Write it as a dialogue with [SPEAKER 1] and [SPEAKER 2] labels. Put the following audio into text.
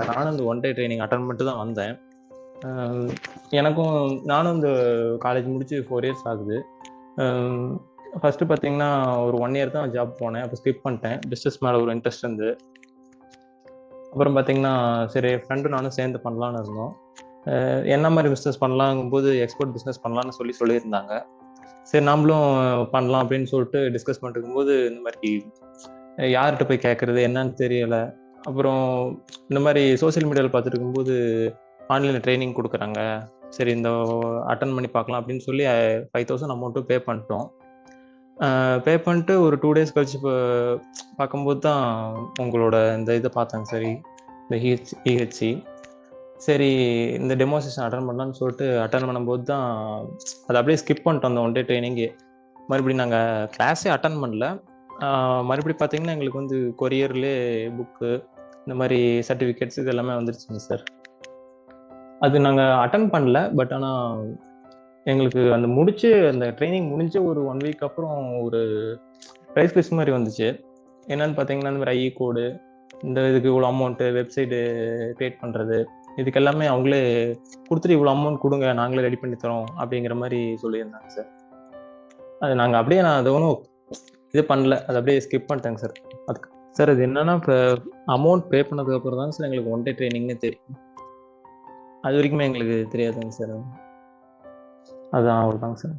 [SPEAKER 1] நானும் இந்த one day training attend பண்ணிட்டு தான் வந்தேன். எனக்கும் நானும் இந்த காலேஜ் முடிச்சு ஃபோர் இயர்ஸ் ஆகுது. ஃபஸ்ட்டு பார்த்தீங்கன்னா ஒரு ஒன் இயர் தான் ஜாப் போனேன். அப்போ ஸ்கிப் பண்ணிட்டேன். பிஸ்னஸ் மேலே ஒரு இன்ட்ரெஸ்ட் இருந்து. அப்புறம் பார்த்தீங்கன்னா சரி ஃப்ரெண்டும் நானும் சேர்ந்து பண்ணலான்னு இருந்தோம். என்ன மாதிரி பிஸ்னஸ் பண்ணலாங்கும்போது எக்ஸ்போர்ட் பிஸ்னஸ் பண்ணலான்னு சொல்லி சொல்லியிருந்தாங்க. சரி நாமளும் பண்ணலாம் அப்படின்னு சொல்லிட்டு டிஸ்கஸ் பண்ணிட்டு இருக்கும்போது இந்த மாதிரி யார்கிட்ட போய் கேட்குறது என்னன்னு தெரியலை. அப்புறம் இந்த மாதிரி சோசியல் மீடியாவில் பார்த்துருக்கும் போது ஆன்லைனில் ட்ரைனிங் கொடுக்குறாங்க. சரி இந்த அட்டன் பண்ணி பார்க்கலாம் அப்படின்னு சொல்லி ஃபைவ் தௌசண்ட் அமௌண்ட்டும் பே பண்ணிட்டோம். பே பண்ணிட்டு ஒரு டூ டேஸ் கழிச்சு இப்போ பார்க்கும்போது தான் உங்களோட இந்த இதை பார்த்தாங்க சரி இந்த ஹிஹெச் இஹெச்சி சரி இந்த டெமோசேஷன் அட்டன் பண்ணலான்னு சொல்லிட்டு அட்டன் பண்ணும்போது தான் அதை அப்படியே ஸ்கிப் பண்ணிட்டோம் அந்த ஒன் டே ட்ரைனிங்கே மறுபடியும் நாங்கள் கிளாஸே அட்டன் பண்ணல. மறுபடியும் பார்த்தீங்கன்னா எங்களுக்கு வந்து கொரியர்லேயே புக்கு இந்த மாதிரி சர்டிஃபிகேட்ஸ் இது எல்லாமே வந்துருச்சுங்க சார் அது நாங்கள் அட்டன் பண்ணல பட் ஆனால் எங்களுக்கு அந்த முடிச்சு அந்த ட்ரைனிங் முடிஞ்ச ஒரு ஒன் வீக் அப்புறம் ஒரு ப்ரைஸ் லிஸ்ட் மாதிரி வந்துச்சு. என்னன்னு பார்த்தீங்கன்னா இந்த மாதிரி ஐஇ கோடு இந்த இதுக்கு இவ்வளோ அமௌண்ட்டு வெப்சைட்டு க்ரியேட் பண்ணுறது இதுக்கு எல்லாமே அவங்களே கொடுத்துட்டு இவ்வளோ அமௌண்ட் கொடுங்க நாங்களே ரெடி பண்ணி தரோம் அப்படிங்கிற மாதிரி சொல்லியிருந்தாங்க சார் அது நாங்கள் அப்படியே நான் அதை ஒன்றும் இது பண்ணல. அது அப்படியே ஸ்கிப் பண்ணிட்டேங்க சார் அதுக்கு சார் இது என்னன்னா இப்போ அமௌண்ட் பே பண்ணதுக்கு அப்புறம் தான் சார் எங்களுக்கு ஒன் டே ட்ரைனிங்னு தெரியும். அது வரைக்குமே எங்களுக்கு தெரியாதுங்க சார் அதுதான் அவ்வளோதாங்க சார்